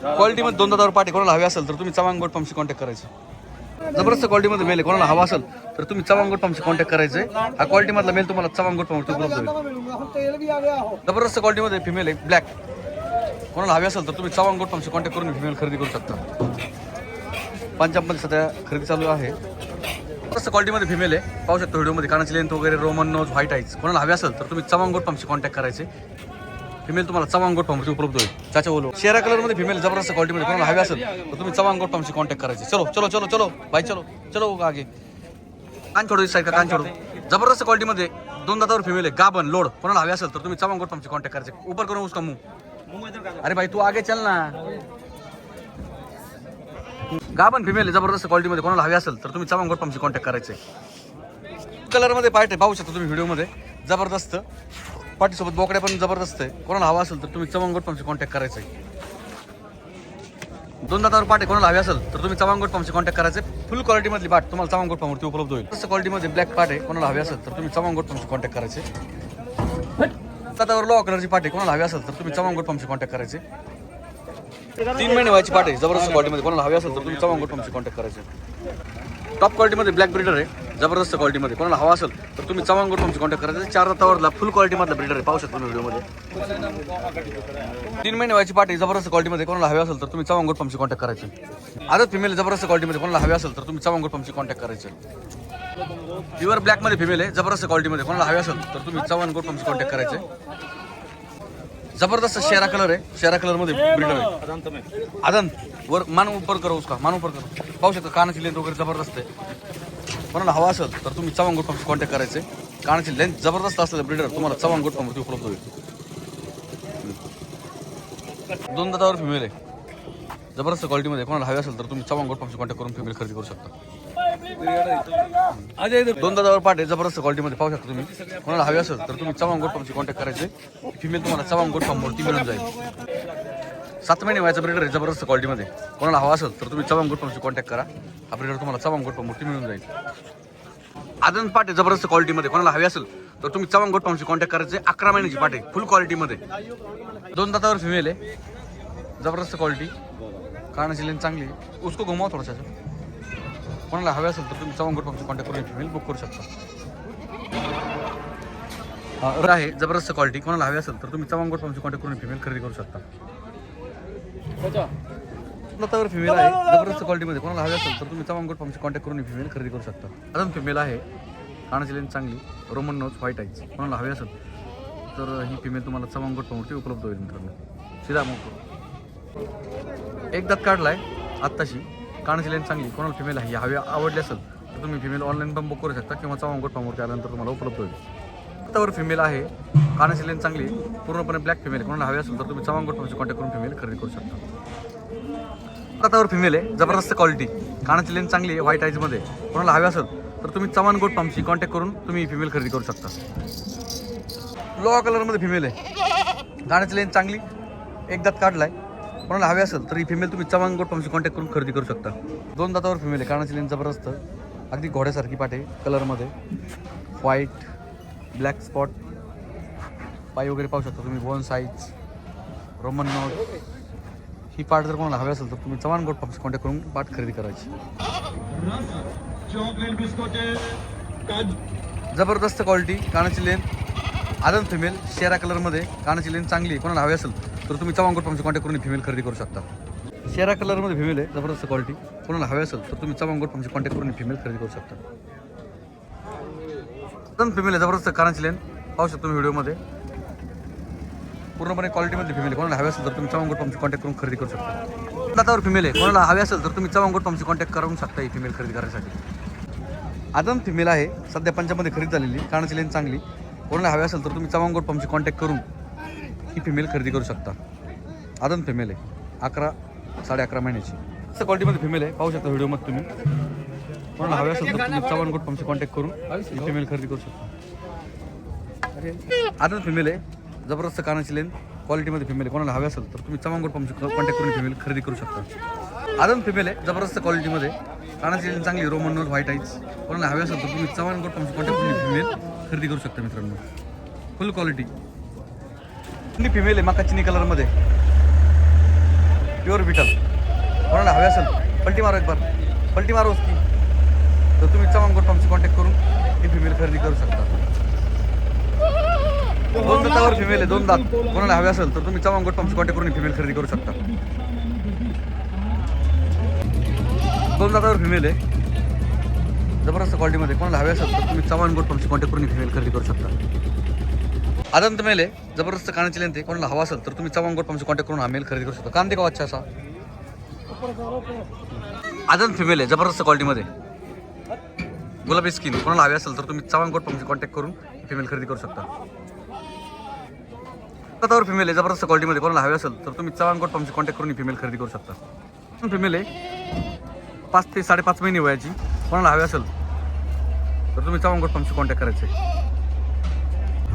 क्वालिटीमध्ये दोन दादावर पाठी कोणाला हवी असेल तर तुम्ही चव्हाण गोट पंपशी कॉन्टॅक्ट करायचं. जबरदस्त क्वालिटीमध्ये मेल आहे कोणाला हवा असेल तर तुम्ही चव्हाण गोट पंपशी कॉन्टॅक्ट करायचं हा क्वालिटीमधला मेल तुम्हाला चव्हाण गोट पंप उपलब्ध होईल. जबरदस्त क्वालिटीमध्ये फिमेल आहे ब्लॅक कोणाला हवी असेल तर तुम्ही चव्हाण गोट पंपशी कॉन्टॅक्ट करून फिमेल खरेदी करू शकता. पंजाबमध्ये सध्या खरेदी चालू आहे. जबरदस्त क्वालिटीमध्ये फिमेल आहे. पाहू शकतो व्हिडिओमध्ये कानाची लेंथ वगैरे रोमन नोज व्हाईट आईज कोणाला हवी असेल तर तुम्ही चव्हाण गोट पंपशी कॉन्टॅक्ट करायचे. फिमेल तुम्हाला चव्हाण गोट फार्मची उपलब्ध होईल. त्याच्या बोलो शेरा कलरमध्ये फिमेल जबरदस्त क्वालिटीमध्ये कोणाला हवी असेल तर तुम्ही चव्हाण गोट पंपशी कॉन्टॅक्ट करायचे. चलो चलो चलो चलो. भाई चलो चलो आगे. कान छोडू इस साईड का कान छोडू जबरदस्त क्वालिटीमध्ये दोन दातावर फिमेल आहे. गाबन लोड. कोणाला हवी असेल तर तुम्ही चव्हाण गोट पंपशी कॉन्टॅक्ट करायचे. ऊपर करून उसका मुंह. अरे भाई तू आगे चल ना. गाबन फिमेल आहे जबरदस्त क्वालिटीमध्ये कोणाला हवी असेल तर तुम्ही चव्हाण गोट पंपशी कॉन्टॅक्ट करायचे. कलरमध्ये पार्ट आहे पाहू शकता तुम्ही व्हिडिओमध्ये जबरदस्त. पाठीसोबत बोकड्या पण जबरदस्त आहे. कोणाला हवा असेल तर तुम्ही चव्हाण पंपशी कॉन्टॅक्ट करायचं आहे. दोन दातावर पाटे कोणाला हवी असेल तर तुम्ही चव्हाण पंपशी कॉन्टॅक्ट करायचे फुल क्वालिटीमधली बाट तुम्हाला चव्हाण पंपवरती उपलब्ध होईल. तसं क्वालिटीमध्ये ब्लॅक पाटे आहे कोणाला हवी असेल तर तुम्ही चव्हाण पंपशी कॉन्टॅक्ट करायचे दातावर लो कलरची पाटे कोणाला हवी असेल तर तुम्ही चव्हाण पंपशी कॉन्टॅक्ट करायचे तीन महिने व्हायची पाटे जबरदस्त क्वालिटीमध्ये कोणाला हवी असेल तर तुम्ही चव्हाण पंपशी कॉन्टॅक्ट करायचे टॉप क्वालिटीमध्ये ब्लॅक ब्रिडर आहे. जबरदस्त क्वालिटीमध्ये कोणाला हवा असेल तर तुम्ही चव्हाण तुमची कॉन्टॅक्ट करायचे चार दातावरला फुल क्वालिटीमधला ब्रिडर आहे. पाहू शकता तुम्ही व्हिडिओमध्ये तीन महिने व्हायची पाठी जबरदस्त क्वालिटीमध्ये कोणाला हवी असेल तर तुम्ही चव्हाण पंपची कॉन्टॅक्ट करायचे. आदत फिमेल जबरदस्त क्वालिटीमध्ये कोणाला हवी असेल तर तुम्ही चव्हाण पंपची कॉन्टॅक्ट करायचे. प्युअर ब्लॅकमध्ये फिमेल आहे. जबरदस्त क्वालिटीमध्ये कोणाला हवी असेल तर तुम्ही चव्हाण गोट पंपशी कॉन्टॅक्ट करायचे. जबरदस्त शेरा कलर आहे. शेरा कलरमध्ये ब्रिडर आहे. आदन वर मान उपर करू उसका मान उपर करू. पाहू शकता कानाची लेंथ वगैरे जबरदस्त आहे. कोणाला हवा असेल तर तुम्ही चव्हाण गोट पंप कॉन्टॅक्ट करायचे. कानाची लेंथ जबरदस्त असलेलं ब्रिडर तुम्हाला चव्हाण गोट पंपवरती उपलब्ध होईल. दोन दातावर फिमेल आहे. जबरदस्त क्वालिटीमध्ये कोणाला हवी असेल तर तुम्ही चव्हाण गोट पंपशी कॉन्टॅक्ट करून फिमेल खरेदी करू शकता. दोन दादावर पाठ आहे. जबरदस्त क्वालिटीमध्ये पाहू शकता तुम्ही. कोणाला हवी असेल तर तुम्ही चव्हाण गोट पंपशी कॉन्टॅक्ट करायचे. फिमेल तुम्हाला चव्हाण गोट पंपवरती मिळून जाईल. सात महिने व्हायचा ब्रिडर आहे जबरदस्त क्वालिटीमध्ये कोणाला हवा असेल तर तुम्ही चव्हाण गोट कॉन्टॅक्ट करा. हा ब्रिडर तुम्हाला चव्हाण गोट मोठी मिळून जाईल. आदन पाटे जबरदस्त क्वालिटीमध्ये कोणाला हवी असेल तर तुम्ही चव्हाण गोट कॉन्टॅक्ट करायचे. अकरा महिन्याची पाटे फुल क्वालिटीमध्ये दोन दातावर फिमेल आहे. जबरदस्त क्वालिटी कानाची लेन चांगली आहे. उसको घुमाव थोडासा कोणाला हवे असेल तर तुम्ही चव्हाण गोट कॉन्टॅक्ट करून फिमेल बुक करू शकता. आहे जबरदस्त क्वालिटी कोणाला हवी असेल तर तुम्ही चव्हाण गोट कॉन्टॅक्ट करून फिमेल खरेदी करू शकता. दातावर फिमेल आहे. जबरदस्त क्वालिटीमध्ये कोणाला हवी असेल तर तुम्ही चव्हाण गोट पंपशी कॉन्टॅक्ट करून फिमेल खरेदी करू शकता. अजून फिमेल आहे. कानाची लेन चांगली. रोमन नोज व्हाईट आईज कोणाला हवी असेल तर ही फिमेल तुम्हाला चव्हाण गोट पंपवरती उपलब्ध होईल मित्रांनो. सीधा मग एक दात काढलाय आत्ताशी. कानाची लेन चांगली. कोणाला फिमेल आहे? हवी आवडली असेल तर तुम्ही फिमेल ऑनलाईन पण बुक करू शकता किंवा चव्हाण गोट पंपवरती आल्यानंतर तुम्हाला उपलब्ध होईल. त्यावर फिमेल आहे. कानाची लेन चांगली पूर्णपणे ब्लॅक फिमेल कोणाला हवी असेल तर तुम्ही चव्हाण गोट कॉन्टॅक्ट करून फिमेल खरेदी करू शकता. दातावर फिमेल आहे. जबरदस्त क्वालिटी कानाची लेन चांगली आहे. व्हाईट आईजमध्ये कोणाला हवी असेल तर तुम्ही चव्हाण गोट पंपशी कॉन्टॅक्ट करून तुम्ही फिमेल खरेदी करू शकता. लोहा कलरमध्ये फिमेल आहे. गाण्याची लेन चांगली. एक दात आहे कोणाला हवी असेल तर ही फिमेल तुम्ही चव्हाण गोट पंपशी कॉन्टॅक्ट करून खरेदी करू शकता. दोन दातावर फिमेल आहे. कानाची लेन जबरदस्त. अगदी घोड्यासारखी पाटे कलरमध्ये व्हाईट ब्लॅक स्पॉट पाय वगैरे पाहू शकता तुम्ही बोन साईज रोमन नॉट ही पाट जर कोणाला हवी असेल तर तुम्ही चव्हाण गोट पंपशी कॉन्टॅक्ट करून पाट खरेदी करायची. जबरदस्त क्वालिटी कानाची लेन आदम फिमेल शेरा कलरमध्ये कानाची लेन चांगली कोणाला हवी असेल तर तुम्ही चव्हाण गोट पंपशी कॉन्टॅक्ट करून फिमेल खरेदी करू शकता. शेरा कलरमध्ये फिमेल आहे जबरदस्त क्वालिटी कोणाला हवी असेल तर तुम्ही चव्हाण गोट पंपशी कॉन्टॅक्ट करून फिमेल खरेदी करू शकता. फिमेल आहे जबरदस्त कानाची लेन पाहू शकतो तुम्ही व्हिडिओमध्ये. पूर्णपणे क्वालिटीमध्ये फिमेल आहे. कोणाला हवी असेल तर तुम्ही चव्हाण पंपची कॉन्टॅक्ट करून खरेदी करू शकता. दातावर फिमेल आहे. कोणाला हवी असेल तर तुम्ही चव्हाण पंपची कॉन्टॅक्ट करून शकता ही फिमेल खरेदी करण्यासाठी. आदम फिमेल आहे. सध्या पंचामध्ये खरेदी झालेली कानाची लेन चांगली. कोणाला हवी असेल तर तुम्ही चव्हाण पंपची कॉन्टॅक्ट करून ही फिमेल खरेदी करू शकता. आदम फिमेल आहे. अकरा साडे अकरा महिन्याची. असं क्वालिटीमध्ये फिमेल आहे. पाहू शकता व्हिडिओमध्ये तुम्ही. कोणाला हवी असेल तर तुम्ही चव्हाण गोट पंपशी कॉन्टॅक्ट करून फिमेल खरेदी करू शकता. आदम फिमेल आहे. जबरदस्त कानाची लेन क्वालिटीमध्ये फिमेल आहे. कोणाला हवी असेल तर तुम्ही चव्हाण गोट पंपशी कॉन्टॅक्ट करून फिमेल खरेदी करू शकता. आदम फिमेल आहे. जबरदस्त क्वालिटीमध्ये कानाची लेन चांगली रोमन नोज व्हाईट आईज कोणाला हवी असेल तर तुम्ही चव्हाण गोट पंपशी कॉन्टॅक्ट करून फिमेल खरेदी करू शकता मित्रांनो. फुल क्वालिटी फिमेल आहे मका चिनी कलरमध्ये प्युअर बिटल कोणाला हवे असेल? पलटी मारो एक बार. पलटी मारो उसकी. तर तुम्ही चव्हाण गोट फार्मशी कॉन्टॅक्ट करून ही फिमेल खरेदी करू शकता. दोन दातावर फिमेल आहे दोन दात. कोणाला हवे असेल तर तुम्ही चव्हाण गोट फार्मशी कॉन्टॅक्ट करून फिमेल खरेदी करू शकता. दोन दातावर फिमेल आहे. जबरदस्त क्वालिटीमध्ये कोणाला हवे असेल तर तुम्ही चव्हाण गोट फार्मशी कॉन्टॅक्ट करून फिमेल खरेदी करू शकता. आदंत मेल आहे जबरदस्त कानाची लेंथ आहे. कोणाला हवा असेल तर तुम्ही चव्हाण गोट फार्मशी कॉन्टॅक्ट करून हा मेल खरेदी करू शकता. कांदे का अच्छा असा? आदंत फिमेल आहे जबरदस्त क्वालिटीमध्ये गुलाबी स्किन कोणाला हवी असेल तर तुम्ही चव्हाण गोट फार्मशी कॉन्टॅक्ट करून फिमेल खरेदी करू शकता. स्वतःवर फिमेल आहे जबरदस्त क्वालिटीमध्ये कोणाला हवी असेल तर तुम्ही चव्हाण गोट फार्मशी कॉन्टॅक्ट करून फिमेल खरेदी करू शकता. फिमेल आहे पाच ते साडेपाच महिने वयाची. कोणाला हवी असेल तर तुम्ही चव्हाण गोट पंपची कॉन्टॅक्ट करायचे.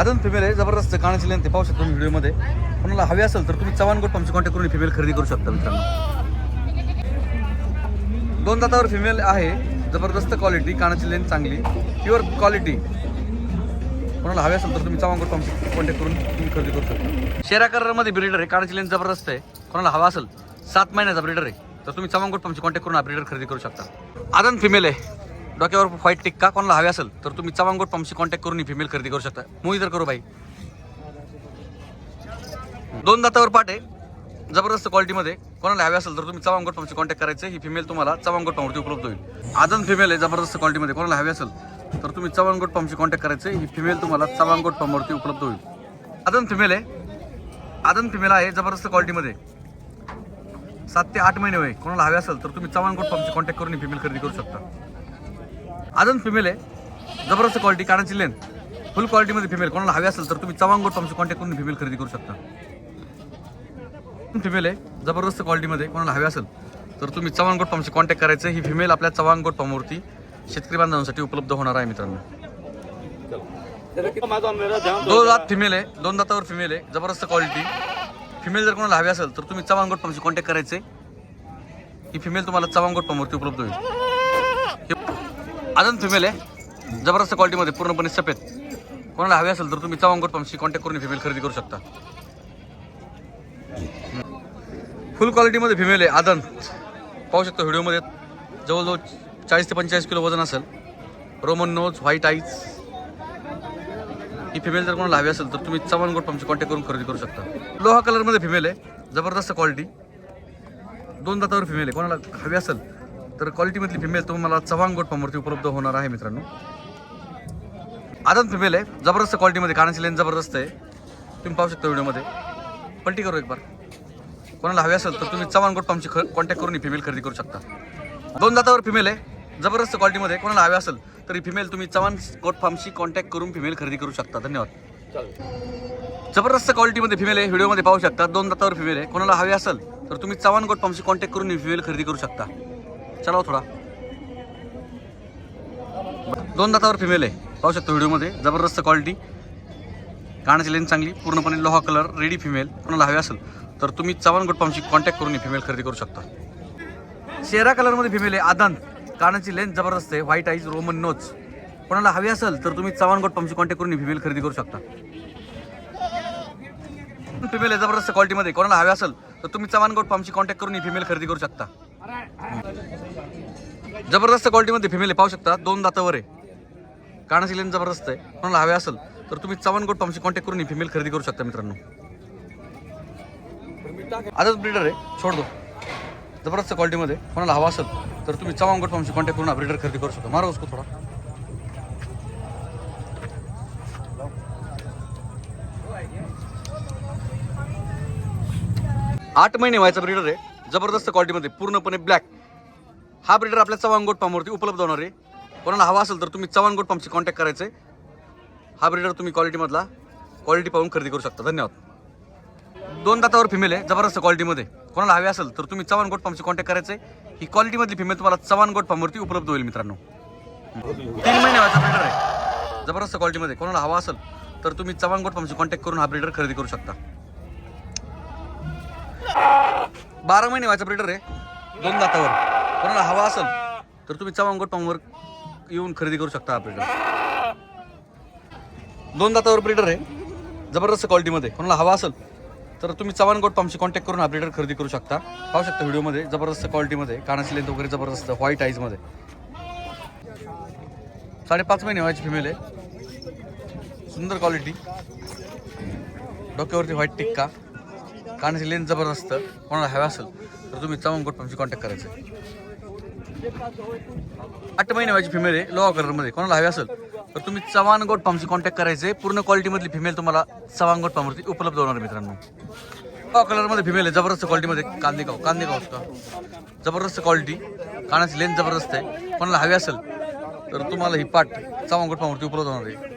अजून फिमेल आहे जबरदस्त कानाची लेंथ पाहू शकतो तुम्ही व्हिडिओमध्ये कोणाला हवी असेल तर तुम्ही चव्हाण गोट पंपची कॉन्टॅक्ट करून फिमेल खरेदी करू शकता मित्रांनो. दोन दातावर फिमेल आहे. जबरदस्त क्वालिटी कानाची लेन चांगली प्युअर क्वालिटी कोणाला हवे असेल तर तुम्ही चव्हाण गोट कॉन्टॅक्ट करून तुम्ही खरेदी करू शकता. शेरा कलरमध्ये ब्रिडर आहे कानाची लेन जबरदस्त आहे. कोणाला हवा असेल सात महिन्याचा ब्रिडर आहे तर तुम्ही चव्हाण गोट कॉन्टॅक्ट करून हा ब्रिडर खरेदी करू शकता. आदन फिमेल आहे डोक्यावर व्हाईट टिक्का कोणाला हवे असेल तर तुम्ही चव्हाण गोट कॉन्टॅक्ट करून ही फिमेल खरेदी करू शकता. मुही तर करू बाई. दोन दातावर पाठ आहे जबरदस्त क्वालिटीमध्ये कोणाला हवे असेल तर तुम्ही चव्हाण गोट कॉन्टॅक्ट करायचं. ही फिमेल तुम्हाला चव्हाण पंपवरती उपलब्ध होईल. आदन फिमेल आहे जबरदस्त क्वालिटीमध्ये कोणाला हवे असेल तर तुम्ही चव्हाण पंपची कॉन्टॅक्ट करायचं. ही फिमेल तुम्हाला चव्हाण पंपवरती उपलब्ध होईल. आदन फिमेल आहे. आदन फिमेल आहे जबरदस्त क्वालिटीमध्ये सात ते आठ महिने होय. कोणाला हवे असेल तर तुम्ही चव्हाण पंपची कॉन्टॅक्ट करून ही फिमेल खरेदी करू शकता. आदन फिमेल आहे. जबरदस्त क्वालिटी कानाची लेन फुल क्वालिटीमध्ये फिमेल कोणाला हवे असेल तर तुम्ही चव्हाण पंपची कॉन्टॅक्ट करून फिमेल खरेदी करू शकता. फिमेल आहे जबरदस्त क्वालिटीमध्ये कोणाला हवे असेल तर तुम्ही चव्हाण गोट फार्मशी कॉन्टॅक्ट करायचं. ही फिमेल आपल्या चव्हाण गोट फार्मवरती शेतकरी बांधवांसाठी उपलब्ध होणार आहे मित्रांनो. दोन दात फिमेल आहे दोन दातावर फिमेल आहे जबरदस्त क्वालिटी फिमेल जर कोणाला हवी असेल तर तुम्ही चव्हाण गोट फार्मशी कॉन्टॅक्ट करायचे. ही फिमेल तुम्हाला चव्हाण गोट फार्मवरती उपलब्ध होईल. अजून फिमेल आहे जबरदस्त क्वालिटीमध्ये पूर्णपणे सफेद. कोणाला हवी असेल तर तुम्ही चव्हाण गोट फार्मशी कॉन्टॅक्ट करून फिमेल खरेदी करू शकता. फुल क्वालिटीमध्ये फिमेल आहे आदंत पाहू शकतो व्हिडिओमध्ये जवळजवळ चाळीस ते पंचेचाळीस किलो वजन असेल. रोमन नोज व्हाईट आईज ही फिमेल जर कोणाला हवी असेल तर तुम्ही चव्हाण गोट पंपची कॉन्टॅक्ट करून खरेदी करू शकता. लोहा कलरमध्ये फिमेल आहे जबरदस्त क्वालिटी दोन दातावर फिमेल आहे कोणाला हवी असेल तर क्वालिटीमधली फिमेल तुम्हाला चव्हाण गोट पंपवरती उपलब्ध होणार आहे मित्रांनो. आदन फिमेल आहे जबरदस्त क्वालिटीमध्ये कानाची लेन जबरदस्त आहे. तुम्ही पाहू शकता व्हिडिओमध्ये. पलटी करू एक बार. कोणाला हवी असेल तर तुम्ही चव्हाण गोट पंपची कॉन्टॅक्ट करून ही फिमेल खरेदी करू शकता. दोन दातावर फिमेल आहे. जबरदस्त क्वालिटीमध्ये कोणाला हवे असेल तर ही फिमेल तुम्ही चव्हाण गोट फार्मशी कॉन्टॅक्ट करून फिमेल खरेदी करू शकता. धन्यवाद. जबरदस्त क्वालिटीमध्ये फिमेल आहे. व्हिडिओमध्ये पाहू शकता. दोन दातावर फिमेल आहे. कोणाला हवे असेल तर तुम्ही चव्हाण गोट फार्मशी कॉन्टॅक्ट करून ही फिमेल खरेदी करू शकता. चला हो थोडा. दोन दातावर फिमेल आहे. पाहू शकता व्हिडिओमध्ये जबरदस्त क्वालिटी कानाची लेन्स चांगली. पूर्णपणे लोहा कलर रेडी फिमेल कोणाला हवे असेल तर तुम्ही चव्हाण गोट पंपशी कॉन्टॅक्ट करून फिमेल खरेदी करू शकता. शेरा कलरमध्ये फिमेल आहे आदान कानाची लेंथ जबरदस्त आहे. व्हाईट आईज रोमन नोच कोणाला हवी असेल तर तुम्ही चव्हाण गोट पंपशी कॉन्टॅक्ट करून फिमेल खरेदी करू शकता. फिमेल आहे जबरदस्त क्वालिटीमध्ये कोणाला हवी असेल तर तुम्ही चव्हाण गोट पंपशी कॉन्टॅक्ट करून ही फिमेल खरेदी करू शकता. जबरदस्त क्वालिटीमध्ये फिमेल आहे पाहू शकता. दोन दातावर आहे. कानाची लेंथ जबरदस्त आहे. कोणाला हवे असेल तर तुम्ही चव्हाण गोट पंपशी कॉन्टॅक्ट करून फिमेल खरेदी करू शकता मित्रांनो. आजच ब्रीडर आहे. सोड दो जबरदस्त क्वालिटीमध्ये कोणाला हवा असेल तर तुम्ही चव्हाण गोट फार्मची कॉन्टॅक्ट करून ब्रीडर खरेदी करू शकता. मारा उसको थोडा. आठ महिने व्हायचा ब्रीडर आहे. जबरदस्त क्वालिटीमध्ये पूर्णपणे ब्लॅक हा ब्रीडर आपल्या चव्हाण गोट फार्मवरती उपलब्ध होणार आहे. कोणाला हवा असेल तर तुम्ही चव्हाण गोट फार्मची कॉन्टॅक्ट आहे हा ब्रीडर तुम्ही क्वालिटीमधला क्वालिटी पाहून खरेदी करू शकता. धन्यवाद. दोन दातावर फिमेल आहे जबरदस्त क्वालिटीमध्ये कोणाला हवे असेल तर तुम्ही चव्हाण गोट पंपशी कॉन्टॅक्ट करायचे ही क्वालिटीमधली फिमेल तुम्हाला चव्हाण गोट पंपवरती उपलब्ध होईल मित्रांनो. तीन महिने व्हायचा ब्रिडर आहे. जबरदस्त क्वालिटीमध्ये कोणाला हवा असेल तर तुम्ही चव्हाण गोट पंपशी कॉन्टॅक्ट करून हा ब्रिडर खरेदी करू शकता. बारा महिने व्हायचा ब्रिडर आहे दोन दातावर. कोणाला हवा असेल तर तुम्ही चव्हाण गोट पंपवर येऊन खरेदी करू शकता हा ब्रिडर दोन दातावर ब्रिडर आहे. जबरदस्त क्वालिटीमध्ये कोणाला हवा असेल तर तुम्ही चव्हाण गोट पामशी कॉन्टॅक्ट करून अपडेटर खरेदी करू शकता. पाहू शकता व्हिडिओमध्ये जबरदस्त क्वालिटीमध्ये कानाची लेंथ वगैरे जबरदस्त व्हाईट आईजमध्ये साडेपाच महिने व्हायची फिमेल आहे. सुंदर क्वालिटी डोक्यावरती व्हाईट टिक्का. कानाची लेंथ जबरदस्त. कोणाला हवे असेल तर तुम्ही चव्हाण गोट पामशी कॉन्टॅक्ट करायचं. आठ महिने व्हायची फिमेल आहे लोहा कलरमध्ये कोणाला हवी असेल तर तुम्ही चव्हाण गोट पंपशी कॉन्टॅक्ट करायचे. पूर्ण क्वालिटीमधली फिमेल तुम्हाला चव्हाण गोट पंपवरती उपलब्ध होणार आहे मित्रांनो. कलरमध्ये फिमेल आहे जबरदस्त क्वालिटीमध्ये कांदेगाव कांदेगाव असतं जबरदस्त क्वालिटी कानाची लेन्थ जबरदस्त आहे. कोणाला हवी असेल तर तुम्हाला ही पाट चव्हाण गोट पंपवरती उपलब्ध होणार आहे.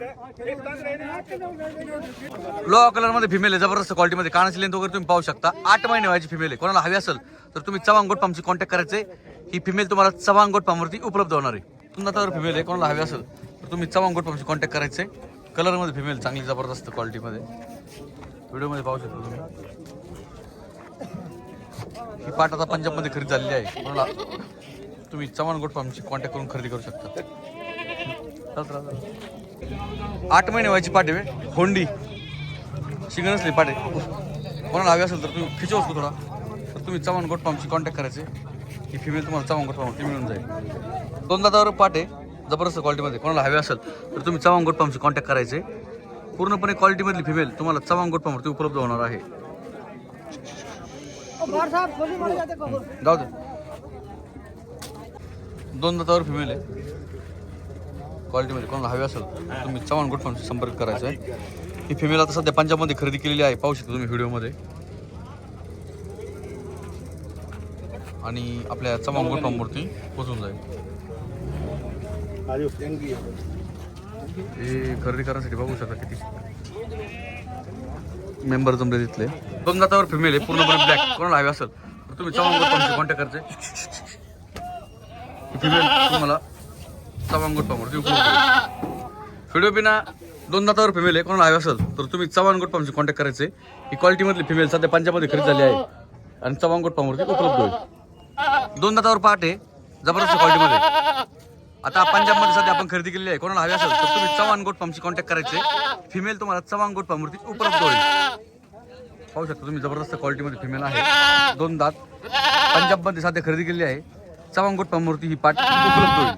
लोहा कलरमध्ये फिमेल आहे जबरदस्त क्वालिटीमध्ये कानाची लेंथ वगैरे तुम्ही पाहू शकता. आठ महिने व्हायची फिमेल आहे. कोणाला हवी असेल तर तुम्ही चव्हाण गोट पंपची कॉन्टॅक्ट करायचे. ही फिमेल तुम्हाला चव्हाण गोट पंपवरती उपलब्ध होणार आहे. सुंदर फिमेल आहे कोणाला हवी असेल तर तुम्ही चव्हाण गोट पंपची कॉन्टॅक्ट करायचे. कलरमध्ये फिमेल चांगली जबरदस्त क्वालिटीमध्ये व्हिडिओमध्ये पाहू शकता तुम्ही. ही पाट आता पंजाबमध्ये खरेदी झालेली आहे. कोणाला तुम्ही चव्हाण गोट पंपची कॉन्टॅक्ट करून खरेदी करू शकता. आठ महिने व्हायची पाटे होंडी. शिंग नसली पाटे कोणाला हवी असेल तर तुम्ही खिचू असतो थोडा. तर तुम्ही चव्हाण गोट कॉन्टॅक्ट करायचे. ही फिमेल तुम्हाला चव्हाण गोट पंप मिळून जाईल. दोन दातावर पाट जबरदस्त क्वालिटीमध्ये कोणाला हवी असेल तर तुम्ही चव्हाण गोट पंपची कॉन्टॅक्ट करायचे. पूर्णपणे क्वालिटीमधली फिमेल तुम्हाला चव्हाण गोट पंपवरती उपलब्ध होणार आहे. जाऊ दे. दोन दातावर फिमेल आहे. क्वालिटीमध्ये कोणाला हवी असेल तुम्ही चव्हाण गुड पंपशी संपर्क करायचा आहे. ही फिमेल आता सध्या पंजाबमध्ये खरेदी केलेली आहे. पाहू शकता तुम्ही व्हिडिओमध्ये आणि आपल्या चव्हाण गुटपामवरती पंपवरती पोचून जाईल. हे खरेदी करण्यासाठी बघू शकता किती. मेंबर जमले तिथले. दोन दातावर फिमेल आहे पूर्णपणे ब्लॅक कोणाला हवे असेल तर तुम्ही चव्हाण गोट कॉन्टॅक्ट करते. फिमेल तुम्हाला चव्हाण गोट पंपवरती उपलब्ध व्हिडिओ बिना दोन दातावर फिमेल आहे कोणाला हवे असेल तर तुम्ही चव्हाण गोट पामची कॉन्टॅक्ट करायचे. ही क्वालिटीमधली फिमेल सध्या पंजाबमध्ये खरेदी झाली आहे. आणि चव्हाण गोट पामवरती उपलब्ध होईल. दोन दातावर पहाट आहे जबरदस्त क्वालिटीमध्ये आता पंजाबमध्ये सध्या आपण खरेदी केलेली आहे कोणाला हवी असेल तर तुम्ही चव्हाण गोट पंपची कॉन्टॅक्ट करायचे. फिमेल तुम्हाला चव्हाण गोट पंपवरती उपलब्ध होईल. पाहू शकता तुम्ही जबरदस्त क्वालिटीमध्ये फिमेल आहे. दोन दात पंजाबमध्ये सध्या खरेदी केलेली आहे. चव्हाण गोट पंपवरती ही पाठ उपलब्ध होईल.